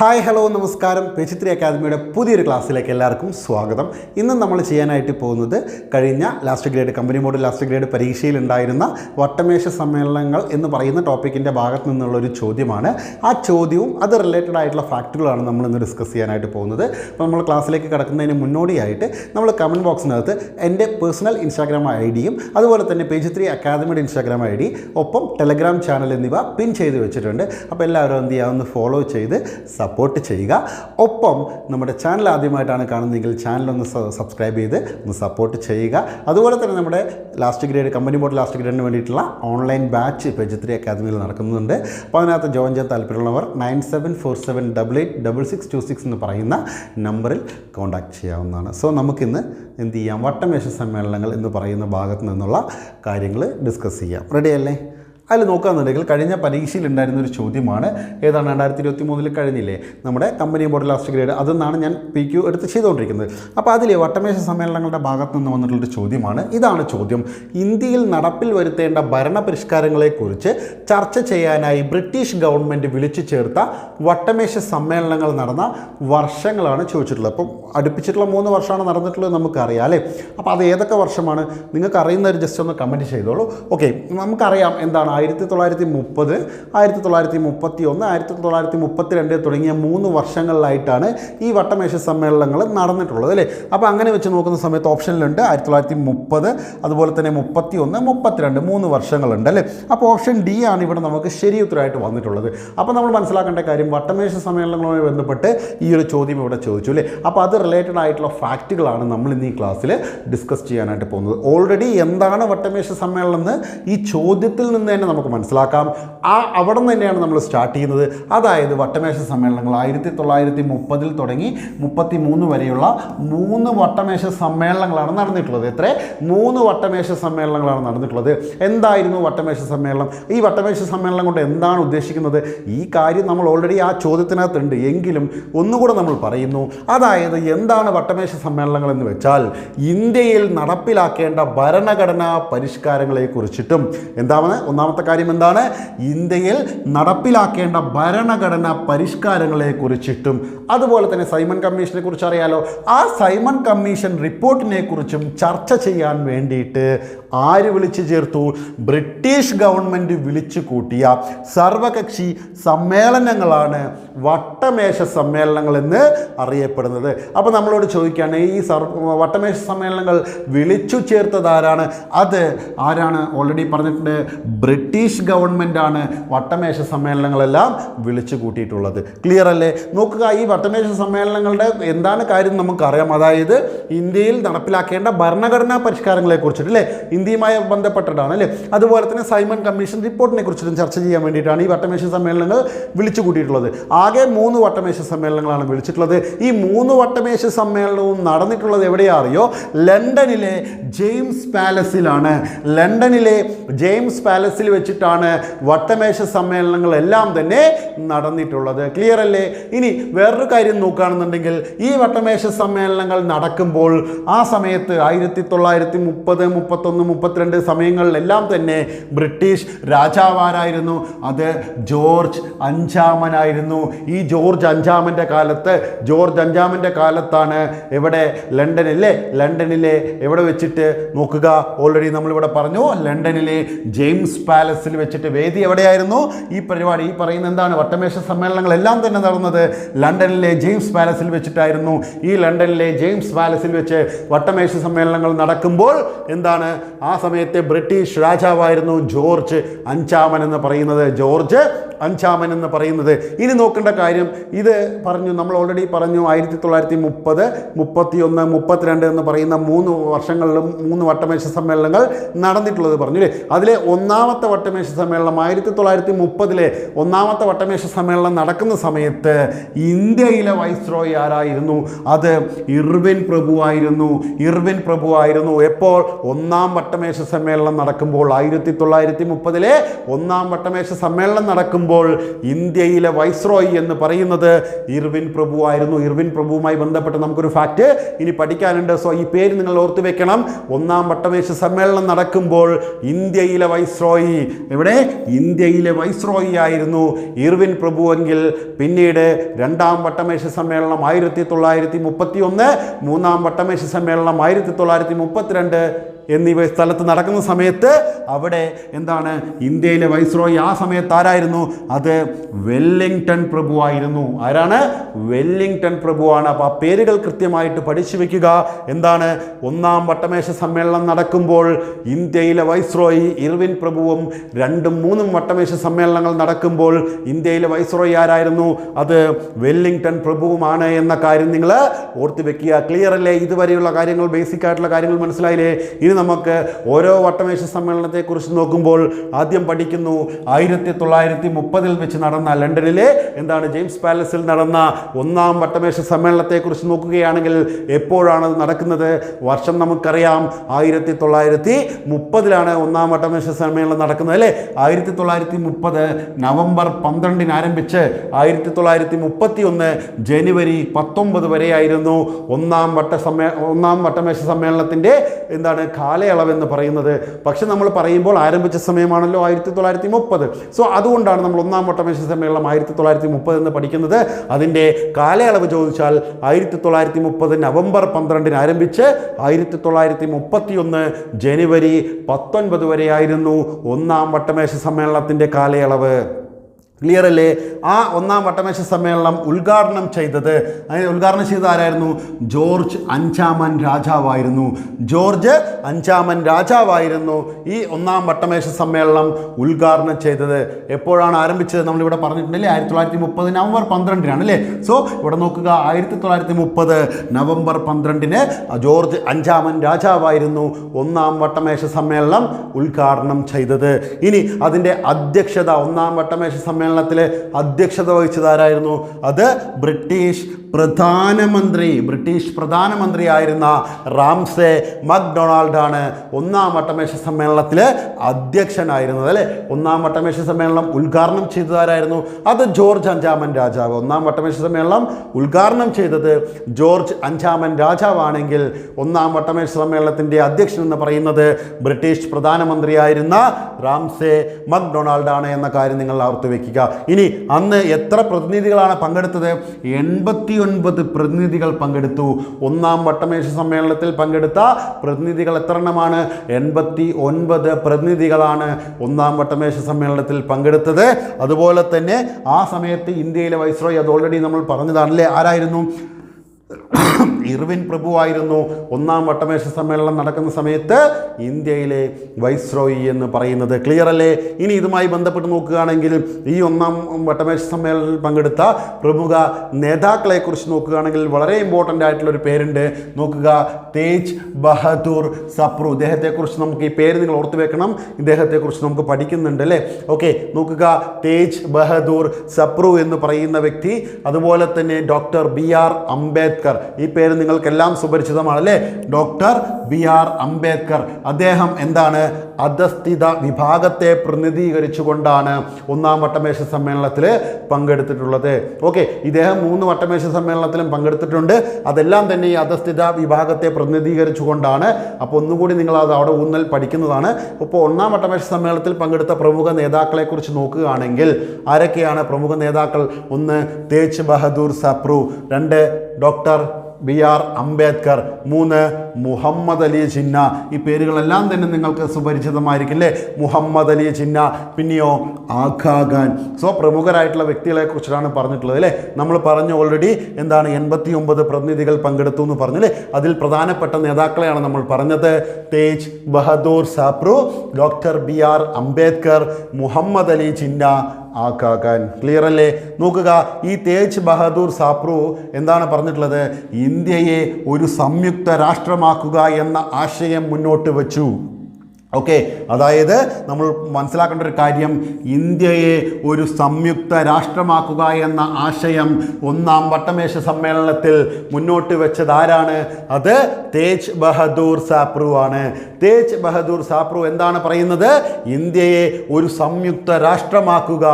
Hi hello നമസ്കാരം. പേച്ചിത്രി അക്കാദമിയുടെ പുതിയൊരു ക്ലാസ്സിലേക്ക് എല്ലാവർക്കും സ്വാഗതം. ഇന്ന് നമ്മൾ ചെയ്യാനായിട്ട് പോകുന്നത് കഴിഞ്ഞ last grade company model last grade പരീക്ഷയിൽ ഉണ്ടായിരുന്ന വട്ടമേശ സമ്മേളനങ്ങൾ എന്ന് പറയുന്ന ടോപ്പിക്കിന്റെ ഭാഗത്ത് നിന്നുള്ള ഒരു ചോദ്യമാണ്. ആ ചോദ്യവും അത് റിലേറ്റഡ് ആയിട്ടുള്ള ഫാക്റ്റുകളാണ് നമ്മൾ ഇന്ന് ഡിസ്കസ് ചെയ്യാനായിട്ട് പോകുന്നത്. അപ്പോൾ നമ്മൾ ക്ലാസ്സിലേക്ക് കിടക്കുന്നതിന് മുന്നോടിയായിട്ട് നമ്മൾ കമന്റ് ബോക്സിനകത്ത് എന്റെ പേഴ്സണൽ ഇൻസ്റ്റാഗ്രാം ഐ ഡിയും അതുപോലെ തന്നെ പേജ് ത്രീ അക്കാദമിയുടെ ഇൻസ്റ്റാഗ്രാം ഐ ഡി ഒപ്പം ടെലഗ്രാം ചാനൽ എന്നിവ പിൻ ചെയ്ത് വെച്ചിട്ടുണ്ട്. അപ്പോൾ എല്ലാവരും എന്ത് ചെയ്യുക ഫോളോ ചെയ്ത് സപ്പോർട്ട് ചെയ്യുക. ഒപ്പം നമ്മുടെ ചാനൽ ആദ്യമായിട്ടാണ് കാണുന്നതെങ്കിൽ ചാനൽ ഒന്ന് സബ്സ്ക്രൈബ് ചെയ്ത് ഒന്ന് സപ്പോർട്ട് ചെയ്യുക. അതുപോലെ തന്നെ നമ്മുടെ last grade company board last ഗ്രേഡിന് വേണ്ടിയിട്ടുള്ള ഓൺലൈൻ ബാച്ച് പേജ് ത്രീ അക്കാദമിയിൽ നടക്കുന്നുണ്ട്. അപ്പോൾ അതിനകത്ത് ജോയിൻ ചെയ്യാൻ താല്പര്യമുള്ളവർ nine seven four seven double eight double six two six എന്ന് പറയുന്ന നമ്പറിൽ കോൺടാക്ട് ചെയ്യാവുന്നതാണ്. സോ നമുക്കിന്ന് എന്ത് ചെയ്യാം? വട്ടമേശ സമ്മേളനങ്ങൾ എന്ന് പറയുന്ന ഭാഗത്ത് നിന്നുള്ള കാര്യങ്ങൾ ഡിസ്കസ് ചെയ്യാം. റെഡിയല്ലേ അതിൽ നോക്കുകയാണെന്നുണ്ടെങ്കിൽ കഴിഞ്ഞ പരീക്ഷയിൽ ഉണ്ടായിരുന്ന ഒരു ചോദ്യമാണ്. ഏതാണ് രണ്ടായിരത്തി ഇരുപത്തി മൂന്നിൽ കഴിഞ്ഞില്ലേ? നമ്മുടെ കമ്പനി ബോർഡ് ലാസ്റ്റ് ഗ്രേഡ് അതെന്നാണ് ഞാൻ പി ക്യു എടുത്ത് ചെയ്തുകൊണ്ടിരിക്കുന്നത്. അപ്പോൾ അതിൽ വട്ടമേശ സമ്മേളനങ്ങളുടെ ഭാഗത്ത് നിന്ന് വന്നിട്ടുള്ളൊരു ചോദ്യമാണ്. ഇതാണ് ചോദ്യം. ഇന്ത്യയിൽ നടപ്പിൽ വരുത്തേണ്ട ഭരണ പരിഷ്കാരങ്ങളെക്കുറിച്ച് ചർച്ച ചെയ്യാനായി ബ്രിട്ടീഷ് ഗവൺമെന്റ് വിളിച്ചു ചേർത്ത വട്ടമേശ സമ്മേളനങ്ങൾ നടന്ന വർഷങ്ങളാണ് ചോദിച്ചിട്ടുള്ളത്. അപ്പം അടുപ്പിച്ചിട്ടുള്ള മൂന്ന് വർഷമാണ് നടന്നിട്ടുള്ളത് നമുക്കറിയാം അല്ലേ? അപ്പോൾ അത് ഏതൊക്കെ വർഷമാണ്? നിങ്ങൾക്ക് അറിയുന്നവർ ജസ്റ്റ് ഒന്ന് കമന്റ് ചെയ്തോളൂ. ഓക്കെ നമുക്കറിയാം എന്താണ് ആയിരത്തി തൊള്ളായിരത്തി മുപ്പത് ആയിരത്തി തൊള്ളായിരത്തി മുപ്പത്തി ഒന്ന് ആയിരത്തി തൊള്ളായിരത്തി മുപ്പത്തി രണ്ട് തുടങ്ങിയ മൂന്ന് വർഷങ്ങളിലായിട്ടാണ് ഈ വട്ടമേശ സമ്മേളനങ്ങൾ നടന്നിട്ടുള്ളത് അല്ലേ? അപ്പോൾ അങ്ങനെ വെച്ച് നോക്കുന്ന സമയത്ത് ഓപ്ഷനിലുണ്ട് ആയിരത്തി തൊള്ളായിരത്തി മുപ്പത് അതുപോലെ തന്നെ മുപ്പത്തി ഒന്ന് മുപ്പത്തിരണ്ട് മൂന്ന് വർഷങ്ങളുണ്ട് അല്ലേ? അപ്പോൾ ഓപ്ഷൻ ഡി ആണ് ഇവിടെ നമുക്ക് ശരി ഉത്തരമായിട്ട് വന്നിട്ടുള്ളത്. അപ്പോൾ നമ്മൾ മനസ്സിലാക്കേണ്ട കാര്യം വട്ടമേശ സമ്മേളനങ്ങളുമായി ബന്ധപ്പെട്ട് ഈ ഒരു ചോദ്യം ഇവിടെ ചോദിച്ചു അല്ലേ? അപ്പോൾ അത് റിലേറ്റഡ് ആയിട്ടുള്ള ഫാക്റ്റുകളാണ് നമ്മൾ ഇന്ന് ഈ ക്ലാസ്സിൽ ഡിസ്കസ് ചെയ്യാനായിട്ട് പോകുന്നത്. ഓൾറെഡി എന്താണ് വട്ടമേശ സമ്മേളനം എന്ന് ഈ ചോദ്യത്തിൽ നിന്ന് തന്നെ നമുക്ക് മനസ്സിലാക്കാം. ആ അവിടെ നിന്ന് തന്നെയാണ് നമ്മൾ സ്റ്റാർട്ട് ചെയ്യുന്നത്. അതായത് വട്ടമേശ സമ്മേളനങ്ങൾ ആയിരത്തി തൊള്ളായിരത്തി മുപ്പതിൽ തുടങ്ങി മുപ്പത്തി മൂന്ന് വരെയുള്ള മൂന്ന് വട്ടമേശ സമ്മേളനങ്ങളാണ് നടന്നിട്ടുള്ളത്. എത്ര? മൂന്ന് വട്ടമേശ സമ്മേളനങ്ങളാണ് നടന്നിട്ടുള്ളത്. എന്തായിരുന്നു വട്ടമേശ സമ്മേളനം? ഈ വട്ടമേശ സമ്മേളനം കൊണ്ട് എന്താണ് ഉദ്ദേശിക്കുന്നത്? ഈ കാര്യം നമ്മൾ ഓൾറെഡി ആ ചോദ്യത്തിനകത്തുണ്ട്. എങ്കിലും ഒന്നുകൂടെ നമ്മൾ പറയുന്നു. അതായത് എന്താണ് വട്ടമേശ സമ്മേളനങ്ങൾ എന്ന് വെച്ചാൽ ഇന്ത്യയിൽ നടപ്പിലാക്കേണ്ട ഭരണഘടനാ പരിഷ്കാരങ്ങളെ കുറിച്ചിട്ടും. എന്താണ് ഒന്നാമത്തെ കാര്യം എന്താണ്? ഇന്ത്യയിൽ നടപ്പിലാക്കേണ്ട ഭരണഘടന പരിഷ്കാരങ്ങളെ കുറിച്ചിട്ടും അതുപോലെ തന്നെ സൈമൺ കമ്മീഷനെ കുറിച്ച് അറിയാലോ. ആ സൈമൺ കമ്മീഷൻ റിപ്പോർട്ടിനെ കുറിച്ചും ചർച്ച ചെയ്യാൻ വേണ്ടിയിട്ട് ആര് വിളിച്ചു ചേർത്തു? ബ്രിട്ടീഷ് ഗവൺമെന്റ് വിളിച്ചു കൂട്ടിയ സർവകക്ഷി സമ്മേളനങ്ങളാണ് വട്ടമേശ സമ്മേളനങ്ങൾ എന്ന് അറിയപ്പെടുന്നത്. അപ്പോൾ നമ്മളോട് ചോദിക്കുകയാണ് ഈ വട്ടമേശ സമ്മേളനങ്ങൾ വിളിച്ചു ചേർത്തത് ആരാണ്? അത് ആരാണ്? ഓൾറെഡി പറഞ്ഞിട്ടുണ്ട് ബ്രിട്ടീഷ് ഗവൺമെന്റാണ് വട്ടമേശ സമ്മേളനങ്ങളെല്ലാം വിളിച്ചു കൂട്ടിയിട്ടുള്ളത്. ക്ലിയർ അല്ലേ? നോക്കുക ഈ വട്ടമേശ സമ്മേളനങ്ങളുടെ എന്താണ് കാര്യം നമുക്കറിയാം. അതായത് ഇന്ത്യയിൽ നടപ്പിലാക്കേണ്ട ഭരണഘടനാ പരിഷ്കാരങ്ങളെ കുറിച്ചിട്ട് അല്ലേ? ഇന്ത്യയുമായി ബന്ധപ്പെട്ടിട്ടാണ് അല്ലേ? അതുപോലെ തന്നെ സൈമൺ കമ്മീഷൻ റിപ്പോർട്ടിനെ കുറിച്ചിട്ടും ചർച്ച ചെയ്യാൻ വേണ്ടിയിട്ടാണ് ഈ വട്ടമേശ സമ്മേളനങ്ങൾ വിളിച്ചു കൂട്ടിയിട്ടുള്ളത്. ആകെ മൂന്ന് വട്ടമേശ സമ്മേളനങ്ങളാണ് വിളിച്ചിട്ടുള്ളത്. ഈ മൂന്ന് വട്ടമേശ സമ്മേളനവും നടന്നിട്ടുള്ളത് എവിടെയാ അറിയോ? ലണ്ടനിലെ ജെയിംസ് പാലസിലാണ്. ലണ്ടനിലെ ജെയിംസ് പാലസിൽ വെച്ചിട്ടാണ് വട്ടമേശ സമ്മേളനങ്ങളെല്ലാം തന്നെ നടന്നിട്ടുള്ളത്. ക്ലിയർ അല്ലേ? ഇനി വേറൊരു കാര്യം നോക്കുകയാണെന്നുണ്ടെങ്കിൽ ഈ വട്ടമേശ സമ്മേളനങ്ങൾ നടക്കുമ്പോൾ ആ സമയത്ത് ആയിരത്തി തൊള്ളായിരത്തി മുപ്പത് മുപ്പത്തൊന്ന് മുപ്പത്തിരണ്ട് സമയങ്ങളിലെല്ലാം തന്നെ ബ്രിട്ടീഷ് രാജാവാരായിരുന്നു. അത് ജോർജ് അഞ്ചാമനായിരുന്നു. ഈ ജോർജ് അഞ്ചാമന്റെ കാലത്ത് ജോർജ് അഞ്ചാമന്റെ കാലത്താണ് എവിടെ ലണ്ടനിലെ ലണ്ടനിലെ എവിടെ വെച്ചിട്ട് നോക്കുക. ഓൾറെഡി നമ്മളിവിടെ പറഞ്ഞു ലണ്ടനിലെ ജെയിംസ് പാലസിൽ വെച്ചിട്ട് വേദി എവിടെയായിരുന്നു? ഈ പരിപാടി ഈ പറയുന്ന എന്താണ്? വട്ടമേശ സമ്മേളനങ്ങളെല്ലാം തന്നെ നടന്നത് ലണ്ടനിലെ ജെയിംസ് പാലസിൽ വെച്ചിട്ടായിരുന്നു. ഈ ലണ്ടനിലെ ജെയിംസ് പാലസിൽ വെച്ച് വട്ടമേശ സമ്മേളനങ്ങൾ നടക്കുമ്പോൾ എന്താണ്? ആ സമയത്തെ ബ്രിട്ടീഷ് രാജാവായിരുന്നു ജോർജ് അഞ്ചാമൻ എന്ന് പറയുന്നത്. ജോർജ് അഞ്ചാമൻ എന്ന് പറയുന്നത്. ഇനി നോക്കേണ്ട കാര്യം ഇത് പറഞ്ഞു നമ്മൾ ഓൾറെഡി പറഞ്ഞു ആയിരത്തി തൊള്ളായിരത്തി മുപ്പത് മുപ്പത്തി ഒന്ന് മുപ്പത്തിരണ്ട് എന്ന് പറയുന്ന മൂന്ന് വർഷങ്ങളിലും മൂന്ന് വട്ടമേശ സമ്മേളനങ്ങൾ നടന്നിട്ടുള്ളത് പറഞ്ഞു അല്ലേ? അതിലെ ഒന്നാമത്തെ വട്ടമേശ സമ്മേളനം ആയിരത്തി തൊള്ളായിരത്തി മുപ്പതിലെ ഒന്നാമത്തെ വട്ടമേശ സമ്മേളനം നടക്കുന്ന സമയത്ത് ഇന്ത്യയിലെ വൈസ്രോയി ആരായിരുന്നു? അത് ഇർവിൻ പ്രഭു ആയിരുന്നു ഇർവിൻ പ്രഭു ആയിരുന്നു എപ്പോൾ? ഒന്നാം വട്ടമേശ സമ്മേളനം നടക്കുമ്പോൾ ആയിരത്തി തൊള്ളായിരത്തി മുപ്പതിലെ ഒന്നാം വട്ടമേശ സമ്മേളനം നടക്കുമ്പോൾ ഇന്ത്യയിലെ വൈസ്രോയി എന്ന് പറയുന്നത് ഇർവിൻ പ്രഭു ആയിരുന്നു. ഇർവിൻ പ്രഭുവുമായി ബന്ധപ്പെട്ട് നമുക്കൊരു ഫാക്റ്റ് ഇനി പഠിക്കാനുണ്ട്. സോ ഈ പേര് നിങ്ങൾ ഓർത്തു വെക്കണം. ഒന്നാം വട്ടമേശ സമ്മേളനം നടക്കുമ്പോൾ ഇന്ത്യയിലെ വൈസ്രോയി ഇവിടെ ഇന്ത്യയിലെ വൈസ്രോയി ആയിരുന്നു ഇർവിൻ ഇർവിൻ പ്രഭുവെങ്കിൽ പിന്നീട് രണ്ടാം വട്ടമേശ സമ്മേളനം ആയിരത്തി തൊള്ളായിരത്തി മുപ്പത്തി ഒന്ന് മൂന്നാം വട്ടമേശ സമ്മേളനം ആയിരത്തി തൊള്ളായിരത്തി മുപ്പത്തിരണ്ട് എന്നിവ സ്ഥലത്ത് നടക്കുന്ന സമയത്ത് അവിടെ എന്താണ് ഇന്ത്യയിലെ വൈസ്രോയി ആ സമയത്ത് ആരായിരുന്നു? അത് വെല്ലിംഗ്ടൺ പ്രഭുവായിരുന്നു. ആരാണ്? വെല്ലിംഗ്ടൺ പ്രഭുവാണ്. അപ്പോൾ ആ പേരുകൾ കൃത്യമായിട്ട് പഠിച്ചു വെക്കുക. എന്താണ്? ഒന്നാം വട്ടമേശ സമ്മേളനം നടക്കുമ്പോൾ ഇന്ത്യയിലെ വൈസ്രോയി ഇർവിൻ പ്രഭുവും രണ്ടും മൂന്നും വട്ടമേശ സമ്മേളനങ്ങൾ നടക്കുമ്പോൾ ഇന്ത്യയിലെ വൈസ്രോയി ആരായിരുന്നു? അത് വെല്ലിംഗ്ടൺ പ്രഭുവുമാണ് എന്ന കാര്യം നിങ്ങൾ ഓർത്ത് വെക്കുക. ക്ലിയർ അല്ലേ? ഇതുവരെയുള്ള കാര്യങ്ങൾ ബേസിക് ആയിട്ടുള്ള കാര്യങ്ങൾ മനസ്സിലായില്ലേ? ഇനി നമുക്ക് ഓരോ വട്ടമേശ സമ്മേളനത്തെക്കുറിച്ച് നോക്കുമ്പോൾ ആദ്യം പഠിക്കുന്നു ആയിരത്തി തൊള്ളായിരത്തി മുപ്പതിൽ വെച്ച് നടന്ന ലണ്ടനിലെ എന്താണ് ജെയിംസ് പാലസിൽ നടന്ന ഒന്നാം വട്ടമേശ സമ്മേളനത്തെക്കുറിച്ച് നോക്കുകയാണെങ്കിൽ എപ്പോഴാണ് നടക്കുന്നത്? വർഷം നമുക്കറിയാം ആയിരത്തി തൊള്ളായിരത്തി മുപ്പതിലാണ് ഒന്നാം വട്ടമേശ സമ്മേളനം നടക്കുന്നത് അല്ലേ? ആയിരത്തി തൊള്ളായിരത്തി മുപ്പത് നവംബർ പന്ത്രണ്ടിന് ആരംഭിച്ച് ആയിരത്തി തൊള്ളായിരത്തി മുപ്പത്തി ഒന്ന് ജനുവരി പത്തൊമ്പത് വരെയായിരുന്നു ഒന്നാം വട്ട സമ്മേ ഒന്നാം വട്ടമേശ സമ്മേളനത്തിന്റെ എന്താണ് കാലയളവെന്ന് പറയുന്നത്. പക്ഷെ നമ്മൾ പറയുമ്പോൾ ആരംഭിച്ച സമയമാണല്ലോ ആയിരത്തി തൊള്ളായിരത്തി മുപ്പത് സോ അതുകൊണ്ടാണ് നമ്മൾ ഒന്നാം വട്ടമേശ സമ്മേളനം ആയിരത്തി തൊള്ളായിരത്തി മുപ്പത് എന്ന് പഠിക്കുന്നത്. അതിന്റെ കാലയളവ് ചോദിച്ചാൽ ആയിരത്തി തൊള്ളായിരത്തി മുപ്പത് നവംബർ പന്ത്രണ്ടിന് ആരംഭിച്ച് ആയിരത്തി തൊള്ളായിരത്തി മുപ്പത്തി ഒന്ന് ജനുവരി പത്തൊൻപത് വരെയായിരുന്നു ഒന്നാം വട്ടമേശ സമ്മേളനത്തിന്റെ കാലയളവ്. ക്ലിയർ അല്ലേ ആ ഒന്നാം വട്ടമേശ സമ്മേളനം ഉദ്ഘാടനം ചെയ്തത് അതിന് ഉദ്ഘാടനം ചെയ്തത് ആരായിരുന്നു? ജോർജ് അഞ്ചാമൻ രാജാവായിരുന്നു. ജോർജ് അഞ്ചാമൻ രാജാവായിരുന്നു ഈ ഒന്നാം വട്ടമേശ സമ്മേളനം ഉദ്ഘാടനം ചെയ്തത്. എപ്പോഴാണ് ആരംഭിച്ചത് നമ്മളിവിടെ പറഞ്ഞിട്ടുണ്ടല്ലേ? ആയിരത്തി തൊള്ളായിരത്തി മുപ്പത് നവംബർ പന്ത്രണ്ടിനാണ് അല്ലേ? സോ ഇവിടെ നോക്കുക ആയിരത്തി തൊള്ളായിരത്തി മുപ്പത് നവംബർ പന്ത്രണ്ടിന് ജോർജ് അഞ്ചാമൻ രാജാവായിരുന്നു ഒന്നാം വട്ടമേശ സമ്മേളനം ഉദ്ഘാടനം ചെയ്തത്. ഇനി അതിന്റെ അധ്യക്ഷത ഒന്നാം വട്ടമേശ സമ്മേളനത്തിൽ അധ്യക്ഷത വഹിച്ചതാരായിരുന്നു? അത് ബ്രിട്ടീഷ് പ്രധാനമന്ത്രി ബ്രിട്ടീഷ് പ്രധാനമന്ത്രിയായിരുന്ന റാംസെ മക്ഡൊണാൾഡ് ആണ് ഒന്നാം വട്ടമേശ സമ്മേളനത്തിൽ അധ്യക്ഷനായിരുന്നത് അല്ലേ? ഒന്നാം വട്ടമേശ സമ്മേളനം ഉദ്ഘാടനം ചെയ്തതാരായിരുന്നു? അത് ജോർജ് അഞ്ചാമൻ രാജാവ്. ഒന്നാം വട്ടമേശ സമ്മേളനം ഉദ്ഘാടനം ചെയ്തത് ജോർജ് അഞ്ചാമൻ രാജാവാണെങ്കിൽ ഒന്നാം വട്ടമേശ സമ്മേളനത്തിന്റെ അധ്യക്ഷൻ എന്ന് പറയുന്നത് ബ്രിട്ടീഷ് പ്രധാനമന്ത്രിയായിരുന്ന റാംസെ മക്ഡൊണാൾഡ് ആണ് എന്ന കാര്യം നിങ്ങൾ ഓർത്ത് വെക്കുക ഇനി അന്ന് എത്ര പ്രതിനിധികളാണ് പങ്കെടുത്തത്? എൺപത്തി ഒൻപത് പ്രതിനിധികൾ പങ്കെടുത്തു. ഒന്നാം വട്ടമേശ സമ്മേളനത്തിൽ പങ്കെടുത്ത പ്രതിനിധികൾ എത്ര എണ്ണമാണ് എൺപത്തി ഒൻപത് പ്രതിനിധികളാണ് ഒന്നാം വട്ടമേശ സമ്മേളനത്തിൽ പങ്കെടുത്തത്. അതുപോലെ തന്നെ ആ സമയത്ത് ഇന്ത്യയിലെ വൈസ്രോയി അത് ഓൾറെഡി നമ്മൾ പറഞ്ഞതാണല്ലേ ആരായിരുന്നു? ഇർവിൻ പ്രഭുവായിരുന്നു. ഒന്നാം വട്ടമേശ സമ്മേളനം നടക്കുന്ന സമയത്ത് ഇന്ത്യയിലെ വൈസ്രോയി എന്ന് പറയുന്നത് ക്ലിയർ അല്ലേ? ഇനി ഇതുമായി ബന്ധപ്പെട്ട് നോക്കുകയാണെങ്കിൽ ഈ ഒന്നാം വട്ടമേശ സമ്മേളനത്തിൽ പങ്കെടുത്ത പ്രമുഖ നേതാക്കളെക്കുറിച്ച് നോക്കുകയാണെങ്കിൽ വളരെ ഇമ്പോർട്ടന്റ് ആയിട്ടുള്ള ഒരു പേരുണ്ട്. നോക്കുക തേജ് ബഹദൂർ സപ്രു. ഇദ്ദേഹത്തെക്കുറിച്ച് നമുക്ക് ഈ പേര് നിങ്ങൾ ഓർത്ത് വെക്കണം. ഇദ്ദേഹത്തെക്കുറിച്ച് നമുക്ക് പഠിക്കുന്നുണ്ട് അല്ലേ? ഓക്കെ നോക്കുക തേജ് ബഹദൂർ സപ്രു എന്ന് പറയുന്ന വ്യക്തി. അതുപോലെ തന്നെ ഡോക്ടർ ബി ആർ അംബേദ്കർ ഈ പേര് നിങ്ങൾക്കെല്ലാം സുപരിചിതമാണ് അല്ലേ ഡോക്ടർ ബി ആർ അംബേദ്കർ. അദ്ദേഹം എന്താണ്? അധസ്ഥിത വിഭാഗത്തെ പ്രതിനിധീകരിച്ചുകൊണ്ടാണ് ഒന്നാം വട്ടമേശ സമ്മേളനത്തിൽ പങ്കെടുത്തിട്ടുള്ളത്. ഓക്കെ ഇദ്ദേഹം മൂന്ന് വട്ടമേശ സമ്മേളനത്തിലും പങ്കെടുത്തിട്ടുണ്ട്. അതെല്ലാം തന്നെ ഈ അധസ്ഥിത വിഭാഗത്തെ പ്രതിനിധീകരിച്ചുകൊണ്ടാണ്. അപ്പോൾ ഒന്നുകൂടി നിങ്ങൾ അത് അവിടെ ഊന്നൽ പഠിക്കുന്നതാണ്. ഇപ്പോൾ ഒന്നാം വട്ടമേശ സമ്മേളനത്തിൽ പങ്കെടുത്ത പ്രമുഖ നേതാക്കളെക്കുറിച്ച് നോക്കുകയാണെങ്കിൽ ആരൊക്കെയാണ് പ്രമുഖ നേതാക്കൾ? ഒന്ന് തേജ് ബഹദൂർ സപ്രു രണ്ട് ഡോക്ടർ ബി ആർ അംബേദ്കർ മൂന്ന് മുഹമ്മദ് അലി ജിന്ന. ഈ പേരുകളെല്ലാം തന്നെ നിങ്ങൾക്ക് സുപരിചിതമായിരിക്കില്ലേ? മുഹമ്മദ് അലി ജിന്ന പിന്നെയോ ആഖാ ഖാൻ സോ പ്രമുഖരായിട്ടുള്ള വ്യക്തികളെ കുറിച്ചിട്ടാണ് പറഞ്ഞിട്ടുള്ളത് അല്ലേ? നമ്മൾ പറഞ്ഞു ഓൾറെഡി എന്താണ് എൺപത്തി ഒമ്പത് പ്രതിനിധികൾ പങ്കെടുത്തു എന്ന് പറഞ്ഞു അല്ലേ? അതിൽ പ്രധാനപ്പെട്ട നേതാക്കളെയാണ് നമ്മൾ പറഞ്ഞത്. Tej Bahadur Sapru doctor B R Ambedkar Muhammad Ali Jinnah ആക്കാക്കാൻ clear അല്ലേ? നോക്കുക ഈ തേജ് ബഹദൂർ സാപ്രു എന്താണ് പറഞ്ഞിട്ടുള്ളത്? ഇന്ത്യയെ ഒരു സംയുക്ത രാഷ്ട്രമാക്കുക എന്ന ആശയം മുന്നോട്ട് വച്ചു. ഓക്കെ അതായത് നമ്മൾ മനസ്സിലാക്കേണ്ട ഒരു കാര്യം ഇന്ത്യയെ ഒരു സംയുക്ത രാഷ്ട്രമാക്കുക എന്ന ആശയം ഒന്നാം വട്ടമേശ സമ്മേളനത്തിൽ മുന്നോട്ട് വെച്ചത് ആരാണ്? അത് തേജ് ബഹദൂർ സാപ്രു ആണ്. തേജ് ബഹദൂർ സാപ്രു എന്താണ് പറയുന്നത്? ഇന്ത്യയെ ഒരു സംയുക്ത രാഷ്ട്രമാക്കുക.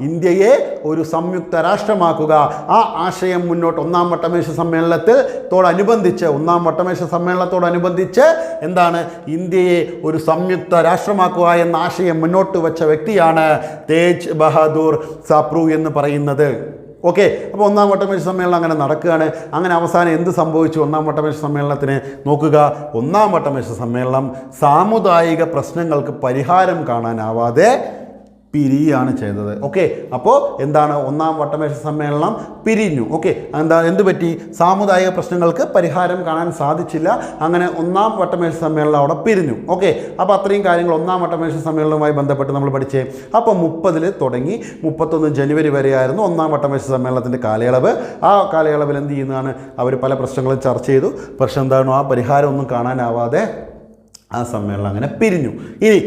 ഇന്ത്യയെ ഒരു സംയുക്ത രാഷ്ട്രമാക്കുക. ആ ആശയം മുന്നോട്ട് ഒന്നാം വട്ടമേശ സമ്മേളനത്തിൽ തോടനുബന്ധിച്ച് ഒന്നാം വട്ടമേശ സമ്മേളനത്തോടനുബന്ധിച്ച് എന്താണ്? ഇന്ത്യയെ ഒരു സം സംയുക്ത രാഷ്ട്രമാക്കുക എന്ന ആശയം മുന്നോട്ട് വെച്ച വ്യക്തിയാണ് തേജ് ബഹാദൂർ സാപ്രു എന്ന് പറയുന്നത്. ഓക്കെ അപ്പോൾ ഒന്നാം വട്ടമേശ സമ്മേളനം അങ്ങനെ നടക്കുകയാണ്. അങ്ങനെ അവസാനം എന്ത് സംഭവിച്ചു? ഒന്നാം വട്ടമേശ സമ്മേളനത്തിന് നോക്കുക. ഒന്നാം വട്ടമേശ സമ്മേളനം സാമുദായിക പ്രശ്നങ്ങൾക്ക് പരിഹാരം കാണാനാവാതെ പിരിയാണ് ചെയ്തത്. ഓക്കെ അപ്പോൾ എന്താണ്? ഒന്നാം വട്ടമേശ സമ്മേളനം പിരിഞ്ഞു. ഓക്കെ എന്താ എന്തുപറ്റി സാമുദായിക പ്രശ്നങ്ങൾക്ക് പരിഹാരം കാണാൻ സാധിച്ചില്ല. അങ്ങനെ ഒന്നാം വട്ടമേശ സമ്മേളനം അവിടെ പിരിഞ്ഞു. ഓക്കെ അപ്പോൾ അത്രയും കാര്യങ്ങൾ ഒന്നാം വട്ടമേശ സമ്മേളനവുമായി ബന്ധപ്പെട്ട് നമ്മൾ പഠിച്ചേ. അപ്പോൾ മുപ്പതിൽ തുടങ്ങി. മുപ്പത്തൊന്ന് ജനുവരി വരെയായിരുന്നു ഒന്നാം വട്ടമേശ സമ്മേളനത്തിന്റെ കാലയളവ്. ആ കാലയളവിൽ എന്ത് ചെയ്യുന്നതാണ്? അവർ പല പ്രശ്നങ്ങളും ചർച്ച ചെയ്തു. പക്ഷെ എന്താണോ? ആ പരിഹാരം ഒന്നും കാണാനാവാതെ ആ സമ്മേളനം അങ്ങനെ പിരിഞ്ഞു. ഇനി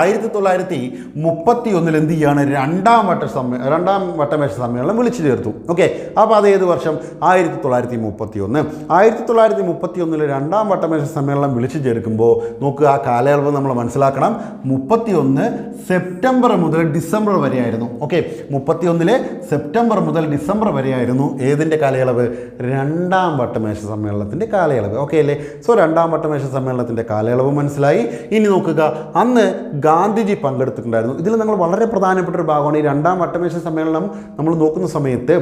ആയിരത്തി തൊള്ളായിരത്തി മുപ്പത്തി ഒന്നിൽ എന്ത് ചെയ്യാണ്? രണ്ടാം വട്ട സമ്മേ രണ്ടാം വട്ടമേശ സമ്മേളനം വിളിച്ചു ചേർത്തു. ഓക്കെ അപ്പോൾ അത് ഏത് വർഷം? ആയിരത്തി തൊള്ളായിരത്തി മുപ്പത്തി ഒന്ന് ആയിരത്തി തൊള്ളായിരത്തി മുപ്പത്തി ഒന്നിൽ രണ്ടാം വട്ടമേശ സമ്മേളനം വിളിച്ചു ചേർക്കുമ്പോൾ നോക്കുക ആ കാലയളവ് നമ്മൾ മനസ്സിലാക്കണം. മുപ്പത്തി ഒന്ന് സെപ്റ്റംബർ മുതൽ ഡിസംബർ വരെയായിരുന്നു. ഓക്കെ മുപ്പത്തി ഒന്നിലെ സെപ്റ്റംബർ മുതൽ ഡിസംബർ വരെയായിരുന്നു ഏതിന്റെ കാലയളവ്? രണ്ടാം വട്ടമേശ സമ്മേളനത്തിന്റെ കാലയളവ്. ഓക്കെ അല്ലേ? സോ രണ്ടാം വട്ടമേശ സമ്മേളനത്തിന്റെ കാലയളവ് മനസ്സിലായി. ഇനി നോക്കുക അന്ന് ഗാന്ധിജി പങ്കെടുത്തിട്ടുണ്ടായിരുന്നു. ഇതിൽ നമ്മൾ വളരെ പ്രധാനപ്പെട്ട ഒരു ഭാഗമാണ്. ഈ രണ്ടാം വട്ടമേശ സമ്മേളനം നമ്മൾ നോക്കുന്ന സമയത്ത്